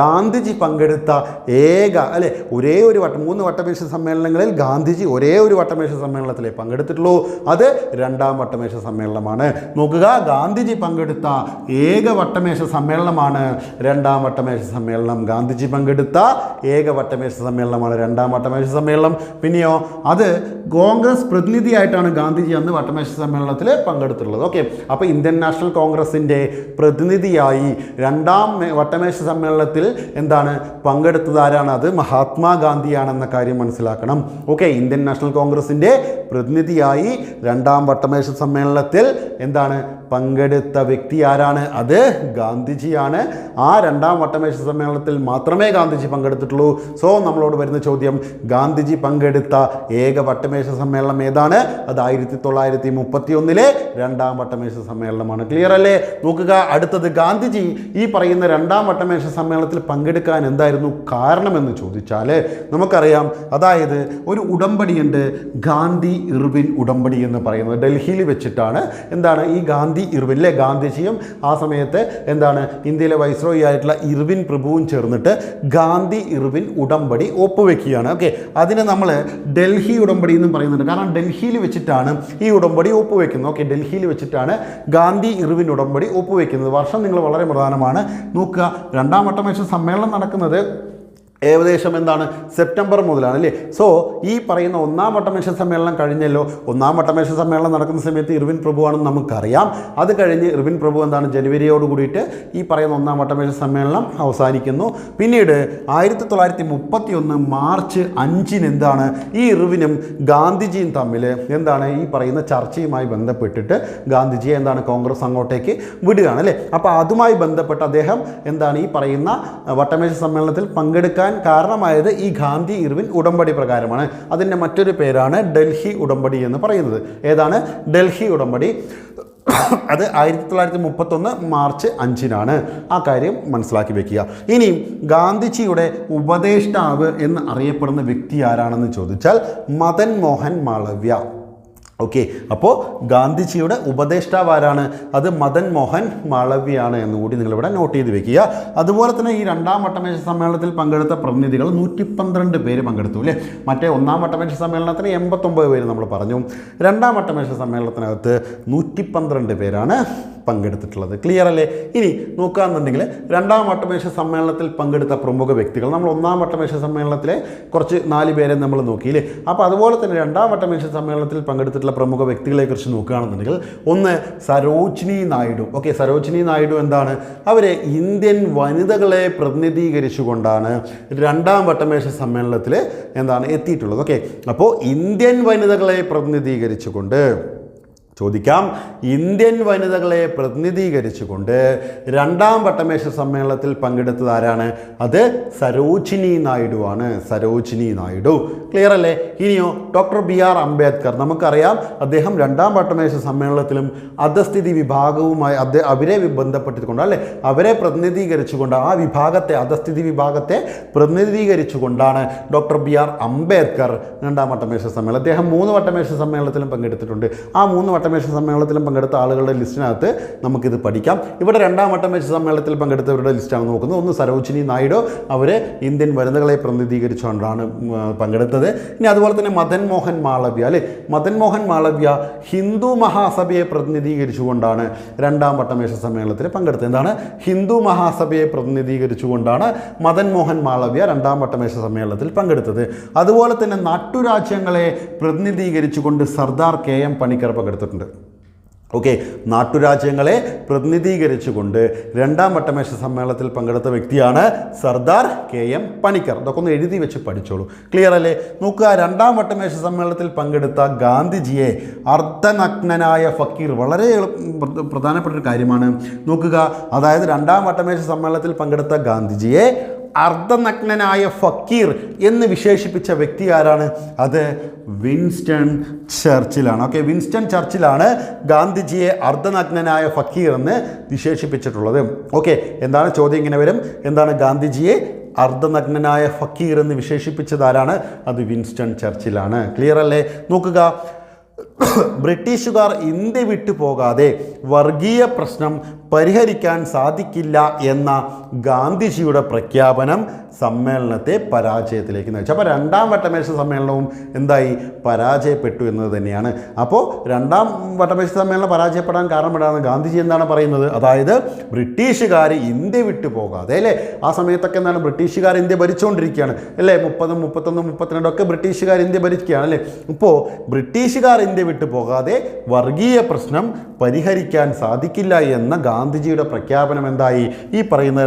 ഗാന്ധിജി പങ്കെടുത്ത ഏക അല്ലെ ഒരേ ഒരു വട്ടം മൂന്ന് വട്ടമേശ സമ്മേളനങ്ങളിൽ ഗാന്ധിജി ഒരേ ഒരു വട്ടമേശ സമ്മേളനത്തിലേ പങ്കെടുത്തിട്ടുള്ളൂ. അത് രണ്ടാം വട്ടമേശ സമ്മേളനമാണ്. നോക്കുക ഗാന്ധിജി പങ്കെടുത്ത ഏക വട്ടമേശ സമ്മേളനമാണ് രണ്ടാം വട്ടമേശ സമ്മേളനം. ഗാന്ധിജി പങ്കെടുത്ത ഏക വട്ടമേശ സമ്മേളനമാണ് രണ്ടാം വട്ടമേശ സമ്മേളനം. പിന്നെയോ അത് കോൺഗ്രസ് പ്രതിനിധിയായിട്ടാണ് ഗാന്ധിജി അന്ന് വട്ടമേശ സമ്മേളനത്തിൽ പങ്കെടുത്തിട്ടുള്ളത്. ഓക്കെ അപ്പോൾ ഇന്ത്യൻ നാഷണൽ കോൺഗ്രസിന്റെ പ്രതിനിധിയായി രണ്ടാം വട്ടമേശ സമ്മേളനത്തിൽ എന്താണ്? പങ്കെടുത്തത് ആരാണ്? അത് മഹാത്മാഗാന്ധിയാണെന്ന കാര്യം മനസ്സിലാക്കണം. ഓക്കെ ഇന്ത്യൻ നാഷണൽ കോൺഗ്രസിന്റെ പ്രതിനിധിയായി രണ്ടാം വട്ടമേശ സമ്മേളനത്തിൽ എന്താണ്? പങ്കെടുത്ത വ്യക്തി ആരാണ്? അത് ഗാന്ധിജിയാണ്. ആ രണ്ടാം വട്ടമേശ സമ്മേളനത്തിൽ മാത്രമേ ഗാന്ധിജി പങ്കെടുത്തിട്ടുള്ളൂ. സോ നമ്മളോട് വരുന്ന ചോദ്യം ഗാന്ധിജി പങ്കെടുത്ത ഏക വട്ടമേശ സമ്മേളനം ഏതാണ്? അത് ആയിരത്തി തൊള്ളായിരത്തി മുപ്പത്തി ഒന്നിലെ രണ്ടാം വട്ടമേശ സമ്മേളനമാണ്. ക്ലിയർ അല്ലേ? നോക്കുക അടുത്തത് ഗാന്ധിജി ഈ പറയുന്ന രണ്ടാം വട്ടമേശ സമ്മേളനത്തിൽ പങ്കെടുക്കാൻ എന്തായിരുന്നു കാരണമെന്ന് ചോദിച്ചാൽ നമുക്കറിയാം അതായത് ഒരു ഉടമ്പടിയുണ്ട് ഗാന്ധി ഇർവിൻ ഉടമ്പടി എന്ന് പറയുന്നത് ഡൽഹിയിൽ വെച്ചിട്ടാണ്. എന്താണ് ഈ ഗാന്ധി ഇർവിൻ അല്ലേ ഗാന്ധിജിയും ആ സമയത്ത് എന്താണ് ഇന്ത്യയിലെ വൈസ്രോയി ആയിട്ടുള്ള ഇർവിൻ പ്രഭുവും ചേർന്നിട്ട് ഗാന്ധി ഇർവിൻ ഉടമ്പടി ഒപ്പുവെക്കുകയാണ്. ഓക്കെ അതിനെ നമ്മൾ ഡൽഹി ഉടമ്പടി എന്നും പറയുന്നുണ്ട്. കാരണം ഡൽഹിയിൽ വെച്ചിട്ടാണ് ഈ ഉടമ്പടി ഒപ്പുവെക്കുന്നത് ഓക്കെ ഡൽഹിയിൽ വെച്ചിട്ടാണ് ഗാന്ധി ഇറിവിൻ ഉടമ്പടി ഒപ്പുവെക്കുന്നത്. വർഷം നിങ്ങൾ വളരെ പ്രധാനമാണ്. നോക്കുക രണ്ടാം വട്ടമേശ സമ്മേളനം നടക്കുന്നത് ഏകദേശം എന്താണ്? സെപ്റ്റംബർ മുതലാണ് അല്ലേ? സോ ഈ പറയുന്ന ഒന്നാം വട്ടമേശ സമ്മേളനം കഴിഞ്ഞല്ലോ. ഒന്നാം വട്ടമേശ സമ്മേളനം നടക്കുന്ന സമയത്ത് ഇർവിൻ പ്രഭുവാണെന്ന് നമുക്കറിയാം. അത് കഴിഞ്ഞ് ഇർവിൻ പ്രഭു എന്താണ്? ജനുവരിയോട് കൂടിയിട്ട് ഈ പറയുന്ന ഒന്നാം വട്ടമേശ സമ്മേളനം അവസാനിക്കുന്നു. പിന്നീട് ആയിരത്തി തൊള്ളായിരത്തി മുപ്പത്തി ഒന്ന് മാർച്ച് അഞ്ചിന് എന്താണ്? ഈ ഇർവിനും ഗാന്ധിജിയും തമ്മിൽ എന്താണ്? ഈ പറയുന്ന ചർച്ചയുമായി ബന്ധപ്പെട്ടിട്ട് ഗാന്ധിജിയെ എന്താണ്? കോൺഗ്രസ് അങ്ങോട്ടേക്ക് വിടുകയാണ് അല്ലേ? അപ്പോൾ അതുമായി ബന്ധപ്പെട്ട് അദ്ദേഹം എന്താണ്? ഈ പറയുന്ന വട്ടമേശ സമ്മേളനത്തിൽ പങ്കെടുക്കാൻ കാരണമായത് ഈ ഗാന്ധി ഇർവിൻ ഉടമ്പടി പ്രകാരമാണ്. അതിന്റെ മറ്റൊരു പേരാണ് ഡൽഹി ഉടമ്പടി എന്ന് പറയുന്നത്. ഏതാണ്? ഡൽഹി ഉടമ്പടി. അത് ആയിരത്തി തൊള്ളായിരത്തി മുപ്പത്തൊന്ന് മാർച്ച് അഞ്ചിനാണ്. ആ കാര്യം മനസ്സിലാക്കി വെക്കുക. ഇനി ഗാന്ധിജിയുടെ ഉപദേഷ്ടാവ് എന്ന് അറിയപ്പെടുന്ന വ്യക്തി ആരാണെന്ന് ചോദിച്ചാൽ മദൻ മോഹൻ മാളവ്യ. ഓക്കെ അപ്പോൾ ഗാന്ധിജിയുടെ ഉപദേഷ്ടാവ് ആരാണ് അത് മദൻ മോഹൻ മാളവ്യാണ് എന്നുകൂടി നിങ്ങളിവിടെ നോട്ട് ചെയ്ത് വെക്കുക. അതുപോലെ തന്നെ ഈ രണ്ടാം വട്ടമേശ സമ്മേളനത്തിൽ പങ്കെടുത്ത പ്രതിനിധികൾ നൂറ്റി പന്ത്രണ്ട് പേര് പങ്കെടുത്തു അല്ലേ? മറ്റേ ഒന്നാം വട്ടമേശ സമ്മേളനത്തിന് എൺപത്തൊമ്പത് പേര് നമ്മൾ പറഞ്ഞു. രണ്ടാം വട്ടമേശ സമ്മേളനത്തിനകത്ത് നൂറ്റി പന്ത്രണ്ട് പേരാണ് പങ്കെടുത്തിട്ടുള്ളത്. ക്ലിയർ അല്ലേ? ഇനി നോക്കുകയാണെന്നുണ്ടെങ്കിൽ രണ്ടാം വട്ടമേശ സമ്മേളനത്തിൽ പങ്കെടുത്ത പ്രമുഖ വ്യക്തികൾ നമ്മൾ ഒന്നാം വട്ടമേശ സമ്മേളനത്തിലെ കുറച്ച് നാല് പേരെ നമ്മൾ നോക്കിയില്ലേ? അപ്പോൾ അതുപോലെ തന്നെ രണ്ടാം വട്ടമേശ സമ്മേളനത്തിൽ പങ്കെടുത്തിട്ടുള്ള പ്രമുഖ വ്യക്തികളെക്കുറിച്ച് നോക്കുകയാണെന്നുണ്ടെങ്കിൽ ഒന്ന് സരോജിനി നായിഡു. ഓക്കെ സരോജിനി നായിഡു എന്താണ്? അവരെ ഇന്ത്യൻ വനിതകളെ പ്രതിനിധീകരിച്ചുകൊണ്ടാണ് രണ്ടാം വട്ടമേശ സമ്മേളനത്തിൽ എന്താണ് എത്തിയിട്ടുള്ളത്. ഓക്കെ അപ്പോൾ ഇന്ത്യൻ വനിതകളെ പ്രതിനിധീകരിച്ചുകൊണ്ട് ചോദിക്കാം. ഇന്ത്യൻ വനിതകളെ പ്രതിനിധീകരിച്ചുകൊണ്ട് രണ്ടാം വട്ടമേശ സമ്മേളനത്തിൽ പങ്കെടുത്തത് ആരാണ്? അത് സരോജിനി നായിഡു ആണ്. സരോജിനി നായിഡു. ക്ലിയർ അല്ലേ? ഇനിയോ ഡോക്ടർ ബി ആർ അംബേദ്കർ. നമുക്കറിയാം അദ്ദേഹം രണ്ടാം വട്ടമേശ സമ്മേളനത്തിലും അധസ്ഥിതി വിഭാഗവുമായി അദ്ദേഹം അവരെ ബന്ധപ്പെട്ടിരിക്കൊണ്ട് അല്ലേ? അവരെ പ്രതിനിധീകരിച്ചുകൊണ്ട് ആ വിഭാഗത്തെ അധസ്ഥിതി വിഭാഗത്തെ പ്രതിനിധീകരിച്ചുകൊണ്ടാണ് ഡോക്ടർ ബി ആർ അംബേദ്കർ രണ്ടാം വട്ടമേശ സമ്മേളനം. അദ്ദേഹം മൂന്ന് വട്ടമേശ സമ്മേളനത്തിലും പങ്കെടുത്തിട്ടുണ്ട്. ആ മൂന്ന് വട്ടമേശ സമ്മേളനത്തിലും പങ്കെടുത്ത ആളുകളുടെ ലിസ്റ്റിനകത്ത് നമുക്കിത് പഠിക്കാം. ഇവിടെ രണ്ടാം വട്ടമേശ സമ്മേളനത്തിൽ പങ്കെടുത്തവരുടെ ലിസ്റ്റാണ് നോക്കുന്നത്. ഒന്ന് സരോജിനി നായിഡു. അവർ ഇന്ത്യൻ വനിതകളെ പ്രതിനിധീകരിച്ചുകൊണ്ടാണ് പങ്കെടുത്തത്. ഇനി അതുപോലെ തന്നെ മദൻ മോഹൻ മാളവ്യ അല്ലേ? മദൻ മോഹൻ മാളവ്യ ഹിന്ദു മഹാസഭയെ പ്രതിനിധീകരിച്ചുകൊണ്ടാണ് രണ്ടാം വട്ടമേശ സമ്മേളനത്തിൽ പങ്കെടുത്തത്. എന്താണ്? ഹിന്ദു മഹാസഭയെ പ്രതിനിധീകരിച്ചുകൊണ്ടാണ് മദൻ മോഹൻ മാളവ്യ രണ്ടാം വട്ടമേശ സമ്മേളനത്തിൽ പങ്കെടുത്തത്. അതുപോലെ തന്നെ നാട്ടുരാജ്യങ്ങളെ പ്രതിനിധീകരിച്ചുകൊണ്ട് സർദാർ കെ എം പണിക്കർ പങ്കെടുത്തിട്ടുണ്ട്. ഓക്കെ നാട്ടുരാജ്യങ്ങളെ പ്രതിനിധീകരിച്ചുകൊണ്ട് രണ്ടാം വട്ടമേശ സമ്മേളനത്തിൽ പങ്കെടുത്ത വ്യക്തിയാണ് സർദാർ കെ എം പണിക്കർ. ഇതൊക്കെ ഒന്ന് എഴുതി വെച്ച് പഠിച്ചോളൂ. ക്ലിയർ അല്ലേ? നോക്കുക രണ്ടാം വട്ടമേശ സമ്മേളനത്തിൽ പങ്കെടുത്ത ഗാന്ധിജിയെ അർദ്ധനഗ്നനായ ഫക്കീർ വളരെ പ്രധാനപ്പെട്ട ഒരു കാര്യമാണ്. നോക്കുക അതായത് രണ്ടാം വട്ടമേശ സമ്മേളനത്തിൽ പങ്കെടുത്ത ഗാന്ധിജിയെ അർദ്ധനഗ്നനായ ഫക്കീർ എന്ന് വിശേഷിപ്പിച്ച വ്യക്തി ആരാണ്? അത് വിൻസ്റ്റൺ ചർച്ചിലാണ്. ഓക്കെ വിൻസ്റ്റൺ ചർച്ചിലാണ് ഗാന്ധിജിയെ അർദ്ധനഗ്നനായ ഫക്കീർ എന്ന് വിശേഷിപ്പിച്ചിട്ടുള്ളത്. ഓക്കെ എന്താണ് ചോദ്യം ഇങ്ങനെ വരും? എന്താണ് ഗാന്ധിജിയെ അർദ്ധനഗ്നനായ ഫക്കീർ എന്ന് വിശേഷിപ്പിച്ചത് ആരാണ്? അത് വിൻസ്റ്റൺ ചർച്ചിലാണ്. ക്ലിയർ അല്ലേ? നോക്കുക. ബ്രിട്ടീഷുകാർ ഇന്ത്യ വിട്ടു പോകാതെ വർഗീയ പ്രശ്നം പരിഹരിക്കാൻ സാധിക്കില്ല എന്ന ഗാന്ധിജിയുടെ പ്രഖ്യാപനം സമ്മേളനത്തെ പരാജയത്തിലേക്ക് നയിച്ചു. അപ്പോൾ രണ്ടാം വട്ടമേശ സമ്മേളനവും എന്തായി? പരാജയപ്പെട്ടു എന്നത് തന്നെയാണ്. അപ്പോൾ രണ്ടാം വട്ടമേശ സമ്മേളനം പരാജയപ്പെടാൻ കാരണപ്പെടാന്ന് ഗാന്ധിജി എന്താണ് പറയുന്നത്? അതായത് ബ്രിട്ടീഷുകാർ ഇന്ത്യ വിട്ടു പോകാതെ അല്ലേ? ആ സമയത്തൊക്കെ എന്താണ് ബ്രിട്ടീഷുകാർ ഇന്ത്യ ഭരിച്ചുകൊണ്ടിരിക്കുകയാണ് അല്ലേ? മുപ്പതും മുപ്പത്തൊന്നും മുപ്പത്തിരണ്ടൊക്കെ ബ്രിട്ടീഷുകാർ ഇന്ത്യ ഭരിക്കുകയാണ് അല്ലേ? ഇപ്പോൾ ബ്രിട്ടീഷുകാർ ഇന്ത്യ വിട്ടു പോകാതെ വർഗീയ പ്രശ്നം പരിഹരിക്കാൻ സാധിക്കില്ല എന്ന ഗാന്ധിജിയുടെ പ്രഖ്യാപനം എന്തായി? ഈ പറയുന്ന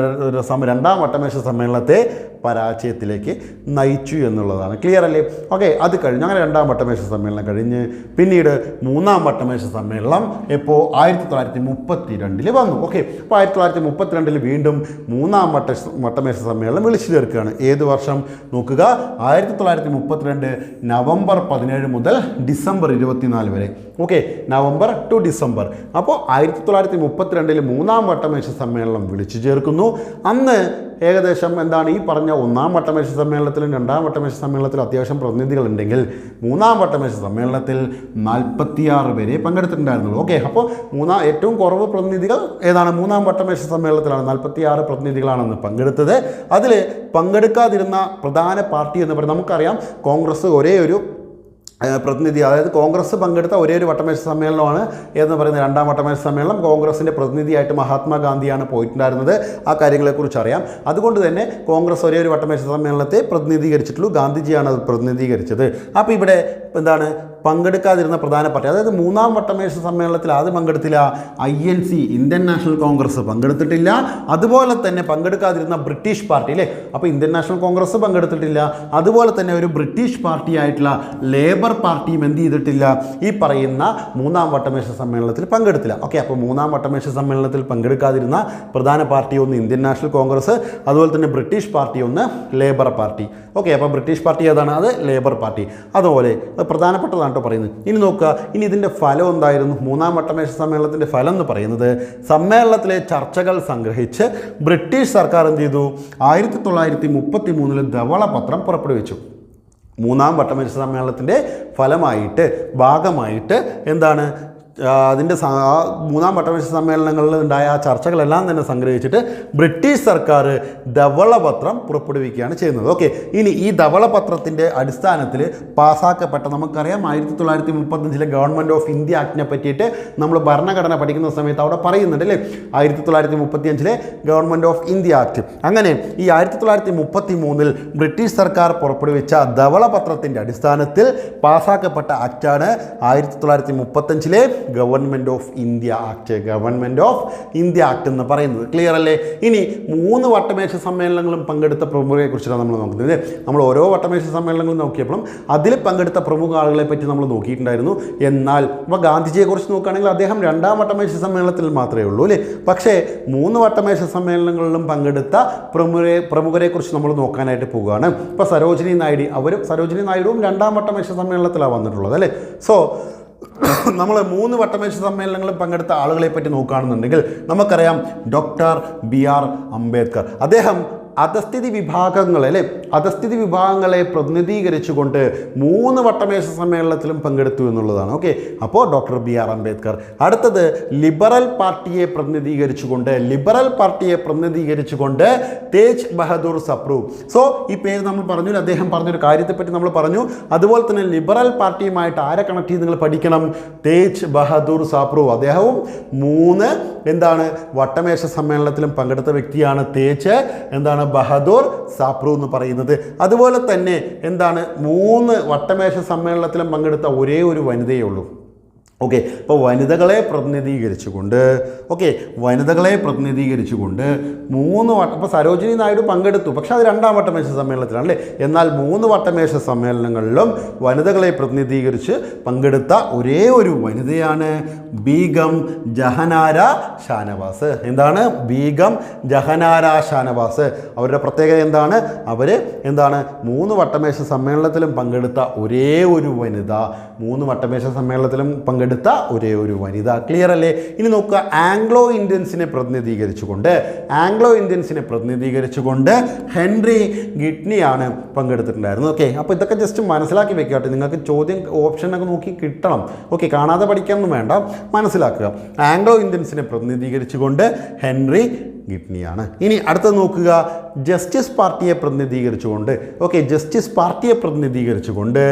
രണ്ടാം വട്ടമേശ സമ്മേളനത്തെ പരാജയത്തിലേക്ക് നയിച്ചു എന്നുള്ളതാണ്. ക്ലിയർ അല്ലേ? ഓക്കെ അത് കഴിഞ്ഞ്. അങ്ങനെ രണ്ടാം വട്ടമേശ സമ്മേളനം കഴിഞ്ഞ് പിന്നീട് മൂന്നാം വട്ടമേശ സമ്മേളനം ഇപ്പോൾ ആയിരത്തി തൊള്ളായിരത്തി മുപ്പത്തി രണ്ടിൽ വന്നു. ഓക്കെ അപ്പോൾ ആയിരത്തി തൊള്ളായിരത്തി മുപ്പത്തിരണ്ടിൽ വീണ്ടും മൂന്നാം വട്ട വട്ടമേശ സമ്മേളനം വിളിച്ചു ചേർക്കുകയാണ്. ഏത് വർഷം? നോക്കുക. ആയിരത്തി തൊള്ളായിരത്തി മുപ്പത്തിരണ്ട് നവംബർ പതിനേഴ് മുതൽ ഡിസംബർ ഇരുപത്തിനാല് വരെ. Okay November two December. അപ്പോൾ ആയിരത്തി തൊള്ളായിരത്തി മുപ്പത്തിരണ്ടിൽ മൂന്നാം വട്ടമേശ സമ്മേളനം വിളിച്ചു ചേർക്കുന്നു. അന്ന് ഏകദേശം എന്താണ് ഈ പറഞ്ഞ ഒന്നാം വട്ടമേശ സമ്മേളനത്തിലും രണ്ടാം വട്ടമേശ സമ്മേളനത്തിലും അത്യാവശ്യം പ്രതിനിധികളുണ്ടെങ്കിൽ മൂന്നാം വട്ടമേശ സമ്മേളനത്തിൽ നാൽപ്പത്തിയാറ് പേരെ പങ്കെടുത്തിട്ടുണ്ടായിരുന്നുള്ളൂ. ഓക്കെ അപ്പോൾ മൂന്നാം ഏറ്റവും കുറവ് പ്രതിനിധികൾ ഏതാണ്? മൂന്നാം വട്ടമേശ സമ്മേളനത്തിലാണ് നാൽപ്പത്തിയാറ് പ്രതിനിധികളാണെന്ന് പങ്കെടുത്തത്. അതിൽ പങ്കെടുക്കാതിരുന്ന പ്രധാന പാർട്ടി എന്ന് പറയുന്നത് നമുക്കറിയാം കോൺഗ്രസ് ഒരേ ഒരു പ്രതിനിധി അതായത് കോൺഗ്രസ് പങ്കെടുത്ത ഒരേ ഒരു വട്ടമേശ സമ്മേളനമാണ് എന്ന് പറയുന്ന രണ്ടാം വട്ടമേശ സമ്മേളനം. കോൺഗ്രസിന്റെ പ്രതിനിധിയായിട്ട് മഹാത്മാഗാന്ധിയാണ് പോയിട്ടുണ്ടായിരുന്നത്. ആ കാര്യങ്ങളെക്കുറിച്ച് അറിയാം. അതുകൊണ്ട് തന്നെ കോൺഗ്രസ് ഒരേ ഒരു വട്ടമേശ സമ്മേളനത്തെ പ്രതിനിധീകരിച്ചിട്ടുള്ളൂ. ഗാന്ധിജിയാണ് അത് പ്രതിനിധീകരിച്ചത്. അപ്പോൾ ഇവിടെ എന്താണ് പങ്കെടുക്കാതിരുന്ന പ്രധാന പാർട്ടി. അതായത് മൂന്നാം വട്ടമേശ സമ്മേളനത്തിൽ ആദ്യം പങ്കെടുത്തില്ല I N C Indian National Congress പങ്കെടുത്തിട്ടില്ല. അതുപോലെ തന്നെ പങ്കെടുക്കാതിരുന്ന ബ്രിട്ടീഷ് പാർട്ടി അല്ലേ? അപ്പോൾ ഇന്ത്യൻ നാഷണൽ കോൺഗ്രസ് പങ്കെടുത്തിട്ടില്ല. അതുപോലെ തന്നെ ഒരു ബ്രിട്ടീഷ് പാർട്ടി ആയിട്ടുള്ള ലേബർ പാർട്ടിയും എന്ത് ചെയ്തിട്ടില്ല? ഈ പറയുന്ന മൂന്നാം വട്ടമേശ സമ്മേളനത്തിൽ പങ്കെടുത്തില്ല. ഓക്കെ അപ്പോൾ മൂന്നാം വട്ടമേശ സമ്മേളനത്തിൽ പങ്കെടുക്കാതിരുന്ന പ്രധാന പാർട്ടി ഒന്ന് ഇന്ത്യൻ നാഷണൽ കോൺഗ്രസ് അതുപോലെ തന്നെ ബ്രിട്ടീഷ് പാർട്ടി ഒന്ന് ലേബർ പാർട്ടി. ഓക്കെ അപ്പോൾ ബ്രിട്ടീഷ് പാർട്ടി ഏതാണ്? അത് ലേബർ പാർട്ടി. അതുപോലെ അത് പ്രധാനപ്പെട്ടതാണ് കേട്ടോ പറയുന്നത്. ഇനി നോക്കുക ഇനി ഇതിന്റെ ഫലം എന്തായിരുന്നു? മൂന്നാം വട്ടമേശ സമ്മേളനത്തിന്റെ ഫലം എന്ന് പറയുന്നത് സമ്മേളനത്തിലെ ചർച്ചകൾ സംഗ്രഹിച്ച് ബ്രിട്ടീഷ് സർക്കാർ എന്ത് ചെയ്തു? ആയിരത്തി തൊള്ളായിരത്തി മുപ്പത്തി മൂന്നിൽ ധവള പത്രം പുറപ്പെടുവിച്ചു. മൂന്നാം വട്ടമേശ സമ്മേളനത്തിന്റെ ഫലമായിട്ട് ഭാഗമായിട്ട് എന്താണ്? അതിന്റെ മൂന്നാം വട്ടമേശ സമ്മേളനങ്ങളിൽ ഉണ്ടായ ആ ചർച്ചകളെല്ലാം തന്നെ സംഗ്രഹിച്ചിട്ട് ബ്രിട്ടീഷ് സർക്കാർ ധവളപത്രം പുറപ്പെടുവിക്കുകയാണ് ചെയ്യുന്നത്. ഓക്കെ ഇനി ഈ ധവളപത്രത്തിന്റെ അടിസ്ഥാനത്തിൽ പാസ്സാക്കപ്പെട്ട നമുക്കറിയാം ആയിരത്തി തൊള്ളായിരത്തി മുപ്പത്തഞ്ചിലെ ഗവൺമെന്റ് ഓഫ് ഇന്ത്യ ആക്ടിനെ പറ്റിയിട്ട് നമ്മൾ ഭരണഘടന പഠിക്കുന്ന സമയത്ത് അവിടെ പറയുന്നുണ്ട് അല്ലേ? ആയിരത്തി തൊള്ളായിരത്തി മുപ്പത്തി അഞ്ചിലെ ഗവൺമെന്റ് ഓഫ് ഇന്ത്യ ആക്ട്. അങ്ങനെ ഈ ആയിരത്തി തൊള്ളായിരത്തി മുപ്പത്തി മൂന്നിൽ ബ്രിട്ടീഷ് സർക്കാർ പുറപ്പെടുവിച്ച ധവളപത്രത്തിന്റെ അടിസ്ഥാനത്തിൽ പാസ്സാക്കപ്പെട്ട ആക്റ്റാണ് ആയിരത്തി തൊള്ളായിരത്തി മുപ്പത്തഞ്ചിലെ government of India act government of India act എന്ന് പറയുന്നത്. ക്ലിയർ അല്ലേ? ഇനി മൂന്ന് വട്ടമേശ സമ്മേളനങ്ങളും പങ്കെടുത്ത പ്രമുഖരെ കുറിച്ചാണ് നമ്മൾ നോക്കുന്നത്. നമ്മൾ ഓരോ വട്ടമേശ സമ്മേളനങ്ങളും നോക്കിയപ്പോഴും അതിൽ പങ്കെടുത്ത പ്രമുഖ ആളുകളെ പറ്റി നമ്മൾ നോക്കിയിട്ടുണ്ടായിരുന്നു. എന്നാൽ ഇപ്പോൾ ഗാന്ധിജിയെക്കുറിച്ച് നോക്കുകയാണെങ്കിൽ അദ്ദേഹം രണ്ടാം വട്ടമേശ സമ്മേളനത്തിൽ മാത്രമേ ഉള്ളൂ അല്ലേ? പക്ഷേ മൂന്ന് വട്ടമേശ സമ്മേളനങ്ങളിലും പങ്കെടുത്ത പ്രമുഖരെ പ്രമുഖരെ കുറിച്ച് നമ്മൾ നോക്കാനായിട്ട് പോവുകയാണ്. ഇപ്പോൾ സരോജിനി നായിഡു അവരും സരോജിനി നായിഡുവും രണ്ടാം വട്ടമേശ സമ്മേളനത്തിലാണ് വന്നിട്ടുള്ളത് അല്ലേ? സോ നമ്മൾ മൂന്ന് വട്ടമേശ സമ്മേളനങ്ങളിൽ പങ്കെടുത്ത ആളുകളെ പറ്റി നോക്കുകയാണെന്നുണ്ടെങ്കിൽ നമുക്കറിയാം ഡോക്ടർ ബി ആർ അംബേദ്കർ. അദ്ദേഹം അധസ്ഥിതി വിഭാഗങ്ങൾ അല്ലെ? അധസ്ഥിതി വിഭാഗങ്ങളെ പ്രതിനിധീകരിച്ചുകൊണ്ട് മൂന്ന് വട്ടമേശ സമ്മേളനത്തിലും പങ്കെടുത്തു എന്നുള്ളതാണ്. ഓക്കെ. അപ്പോൾ ഡോക്ടർ ബി ആർ അംബേദ്കർ അടുത്തത് ലിബറൽ പാർട്ടിയെ പ്രതിനിധീകരിച്ചുകൊണ്ട് ലിബറൽ പാർട്ടിയെ പ്രതിനിധീകരിച്ചുകൊണ്ട് തേജ് ബഹദൂർ സപ്രൂ. സോ ഈ പേര് നമ്മൾ പറഞ്ഞു അദ്ദേഹം പറഞ്ഞൊരു കാര്യത്തെപ്പറ്റി നമ്മൾ പറഞ്ഞു. അതുപോലെ തന്നെ ലിബറൽ പാർട്ടിയുമായിട്ട് ആരെ കണക്ട് ചെയ്ത് നിങ്ങൾ പഠിക്കണം? തേജ് ബഹദൂർ സാപ്രു. അദ്ദേഹവും മൂന്ന് എന്താണ് വട്ടമേശ സമ്മേളനത്തിലും പങ്കെടുത്ത വ്യക്തിയാണ് തേജ്. എന്താണ് ബഹദൂർ സാപ്രു എന്ന് പറയുന്നത്. അതുപോലെ തന്നെ എന്താണ് മൂന്ന് വട്ടമേശ സമ്മേളനത്തിലും പങ്കെടുത്ത ഒരേ ഒരു വനിതയേ ഉള്ളൂ. ഓക്കെ അപ്പോൾ വനിതകളെ പ്രതിനിധീകരിച്ചുകൊണ്ട് ഓക്കെ വനിതകളെ പ്രതിനിധീകരിച്ചുകൊണ്ട് മൂന്ന് വട്ടം ഇപ്പോൾ സരോജിനി നായിഡു പങ്കെടുത്തു പക്ഷെ അത് രണ്ടാം വട്ടമേശ സമ്മേളനത്തിലാണ് അല്ലേ? എന്നാൽ മൂന്ന് വട്ടമേശ സമ്മേളനങ്ങളിലും വനിതകളെ പ്രതിനിധീകരിച്ച് പങ്കെടുത്ത ഒരേ ഒരു വനിതയാണ് ബീഗം ജഹനാര ഷാനവാസ്. എന്താണ്? ബീഗം ജഹനാര ഷാനവാസ്. അവരുടെ പ്രത്യേകത എന്താണ്? അവർ എന്താണ്? മൂന്ന് വട്ടമേശ സമ്മേളനത്തിലും പങ്കെടുത്ത ഒരേ ഒരു വനിത മൂന്ന് വട്ടമേശ സമ്മേളനത്തിലും പങ്കെടുത്ത ഒരേ ഒരു വനിത. ക്ലിയർ അല്ലേ? ഇനി നോക്കുക. ആംഗ്ലോ ഇന്ത്യൻസിനെ പ്രതിനിധീകരിച്ചുകൊണ്ട് ആംഗ്ലോ ഇന്ത്യൻസിനെ പ്രതിനിധീകരിച്ചുകൊണ്ട് ഹെൻറി ഗിഡ്നിയാണ് പങ്കെടുത്തിട്ടുണ്ടായിരുന്നത്. ഓക്കെ അപ്പോൾ ഇതൊക്കെ ജസ്റ്റ് മനസ്സിലാക്കി വെക്കട്ടെ. നിങ്ങൾക്ക് ചോദ്യം ഓപ്ഷനൊക്കെ നോക്കി കിട്ടണം. ഓക്കെ കാണാതെ പഠിക്കാനൊന്നും വേണ്ട. മനസ്സിലാക്കുക. ആംഗ്ലോ ഇന്ത്യൻസിനെ പ്രതിനിധീകരിച്ചുകൊണ്ട് ഹെൻറി ഗിഡ്നിയാണ് ഇനി അടുത്ത നോക്കുക. ജസ്റ്റിസ് പാർട്ടിയെ പ്രതിനിധീകരിച്ചുകൊണ്ട് ഓക്കെ ജസ്റ്റിസ് പാർട്ടിയെ പ്രതിനിധീകരിച്ചുകൊണ്ട്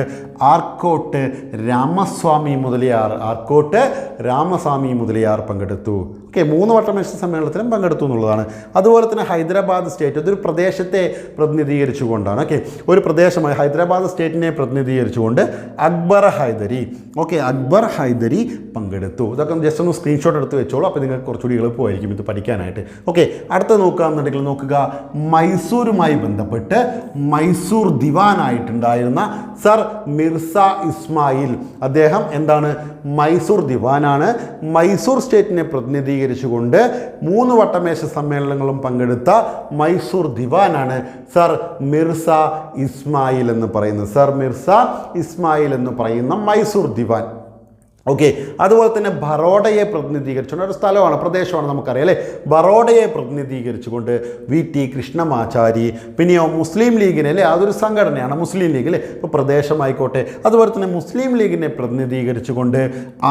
ആർക്കോട്ട് രാമസ്വാമി മുതലിയാർ ആർക്കോട്ട് രാമസ്വാമി മുതലിയാർ പങ്കെടുത്തു. ഓക്കെ മൂന്ന് വട്ടം മത്സ്യ സമ്മേളനത്തിലും പങ്കെടുത്തു എന്നുള്ളതാണ്. അതുപോലെ തന്നെ ഹൈദരാബാദ് സ്റ്റേറ്റ് അതൊരു പ്രദേശത്തെ പ്രതിനിധീകരിച്ചുകൊണ്ടാണ്. ഓക്കെ ഒരു പ്രദേശമായി ഹൈദരാബാദ് സ്റ്റേറ്റിനെ പ്രതിനിധീകരിച്ചുകൊണ്ട് അക്ബർ ഹൈദരി ഓക്കെ അക്ബർ ഹൈദരി പങ്കെടുത്തു. ഇതൊക്കെ ജസ്റ്റ് ഒന്ന് സ്ക്രീൻഷോട്ട് എടുത്ത് വെച്ചോളൂ അപ്പോൾ നിങ്ങൾക്ക് കുറച്ചുകൂടി എളുപ്പമായിരിക്കും ഇത് പഠിക്കാനായിട്ട്. ഓക്കെ അടുത്ത നോക്കുകയാണെന്നുണ്ടെങ്കിൽ നോക്കുക മൈസൂരുമായി ബന്ധപ്പെട്ട് മൈസൂർ ദിവാൻ ദിവാനായിട്ടുണ്ടായിരുന്ന സർ മിർസ ഇസ്മായിൽ. അദ്ദേഹം എന്താണ്? മൈസൂർ ദിവാനാണ്. മൈസൂർ സ്റ്റേറ്റിനെ പ്രതിനിധീകരിച്ചുകൊണ്ട് മൂന്ന് വട്ടമേശ സമ്മേളനങ്ങളും പങ്കെടുത്ത മൈസൂർ ദിവാനാണ് സർ മിർസ ഇസ്മായിൽ എന്ന് പറയുന്നത്. സർ മിർസ ഇസ്മായിൽ എന്ന് പറയുന്ന മൈസൂർ ദിവാൻ. ഓക്കെ അതുപോലെ തന്നെ ബറോഡയെ പ്രതിനിധീകരിച്ചുകൊണ്ട് ഒരു സ്ഥലമാണ് പ്രദേശമാണ് നമുക്കറിയാം അല്ലേ? ബറോഡയെ പ്രതിനിധീകരിച്ചുകൊണ്ട് വി ടി കൃഷ്ണമാചാരി പിന്നെയോ മുസ്ലിം ലീഗിനെ അല്ലേ? അതൊരു സംഘടനയാണ് മുസ്ലിം ലീഗ് അല്ലേ? ഇപ്പോൾ പ്രദേശമായിക്കോട്ടെ. അതുപോലെ തന്നെ മുസ്ലിം ലീഗിനെ പ്രതിനിധീകരിച്ചുകൊണ്ട്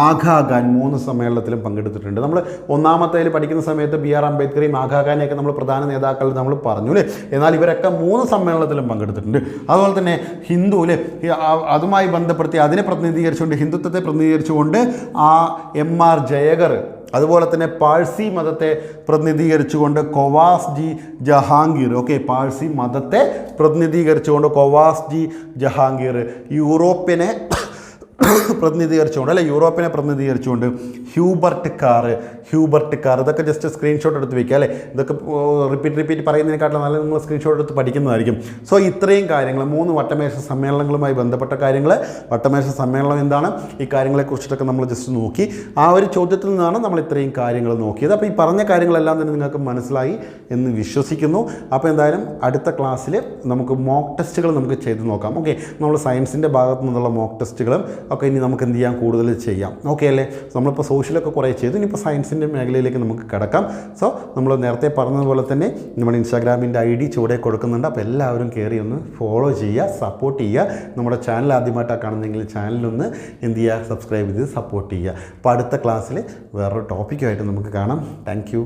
ആഘാ ഖാൻ മൂന്ന് സമ്മേളനത്തിലും പങ്കെടുത്തിട്ടുണ്ട്. നമ്മൾ ഒന്നാമത്തേൽ പഠിക്കുന്ന സമയത്ത് ബി ആർ അംബേദ്കറേയും ആഘാ ഖാനെയൊക്കെ നമ്മൾ പ്രധാന നേതാക്കൾ നമ്മൾ പറഞ്ഞു അല്ലേ? എന്നാൽ ഇവരൊക്കെ മൂന്ന് സമ്മേളനത്തിലും പങ്കെടുത്തിട്ടുണ്ട്. അതുപോലെ തന്നെ ഹിന്ദു അല്ലേ? അതുമായി ബന്ധപ്പെടുത്തി അതിനെ പ്രതിനിധീകരിച്ചുകൊണ്ട് ഹിന്ദുത്വത്തെ പ്രതിനിധീകരിച്ചുകൊണ്ട് ആ എം ആർ ജയകർ അതുപോലെ തന്നെ പാഴ്സി മതത്തെ പ്രതിനിധീകരിച്ചുകൊണ്ട് കൊവാസ് ജി ജഹാംഗീർ ഓക്കെ പാഴ്സി മതത്തെ പ്രതിനിധീകരിച്ചുകൊണ്ട് കൊവാസ് ജി ജഹാംഗീർ യൂറോപ്യനെ പ്രതിനിധീകരിച്ചുകൊണ്ട് അല്ലെ യൂറോപ്പിനെ പ്രതിനിധീകരിച്ചുകൊണ്ട് ഹ്യൂബർട്ട് കാർ ഹ്യൂബർട്ട് കാർ ഇതൊക്കെ ജസ്റ്റ് സ്ക്രീൻഷോട്ട് എടുത്ത് വെക്കുക അല്ലേ? ഇതൊക്കെ റിപ്പീറ്റ് റിപ്പീറ്റ് പറയുന്നതിനെക്കാട്ടിലും നല്ല നിങ്ങൾ സ്ക്രീൻഷോട്ട് എടുത്ത് പഠിക്കുന്നതായിരിക്കും. സോ ഇത്രയും കാര്യങ്ങൾ മൂന്ന് വട്ടമേശ സമ്മേളനങ്ങളുമായി ബന്ധപ്പെട്ട കാര്യങ്ങൾ വട്ടമേശ സമ്മേളനം എന്താണ്? ഈ കാര്യങ്ങളെക്കുറിച്ചിട്ടൊക്കെ നമ്മൾ ജസ്റ്റ് നോക്കി. ആ ഒരു ചോദ്യത്തിൽ നിന്നാണ് നമ്മൾ ഇത്രയും കാര്യങ്ങൾ നോക്കിയത്. അപ്പോൾ ഈ പറഞ്ഞ കാര്യങ്ങളെല്ലാം തന്നെ നിങ്ങൾക്ക് മനസ്സിലായി എന്ന് വിശ്വസിക്കുന്നു. അപ്പോൾ എന്തായാലും അടുത്ത ക്ലാസ്സിൽ നമുക്ക് മോക്ക് ടെസ്റ്റുകൾ നമുക്ക് ചെയ്ത് നോക്കാം. ഓക്കെ നമ്മൾ സയൻസിന്റെ ഭാഗത്തു നിന്നുള്ള മോക്ക് ടെസ്റ്റുകളും ഒക്കെ ഇനി നമുക്ക് എന്ത് ചെയ്യാം? കൂടുതൽ ചെയ്യാം. ഓക്കെ അല്ലേ? നമ്മളിപ്പോൾ സോഷ്യലൊക്കെ കുറേ ചെയ്തു. ഇനിയിപ്പോൾ സയൻസിന്റെ മേഖലയിലേക്ക് നമുക്ക് കിടക്കാം. സോ നമ്മൾ നേരത്തെ പറഞ്ഞതുപോലെ തന്നെ നമ്മുടെ ഇൻസ്റ്റാഗ്രാമിന്റെ ഐ ഡി ചുവടെ കൊടുക്കുന്നുണ്ട്. അപ്പോൾ എല്ലാവരും കയറി ഒന്ന് ഫോളോ ചെയ്യുക സപ്പോർട്ട് ചെയ്യുക. നമ്മുടെ ചാനൽ ആദ്യമായിട്ടാണ് കാണുന്നതെങ്കിൽ ചാനലൊന്ന് എന്ത് ചെയ്യുക? സബ്സ്ക്രൈബ് ചെയ്ത് സപ്പോർട്ട് ചെയ്യുക. അപ്പോൾ അടുത്ത ക്ലാസ്സിൽ വേറൊരു ടോപ്പിക്കുമായിട്ട് നമുക്ക് കാണാം. താങ്ക്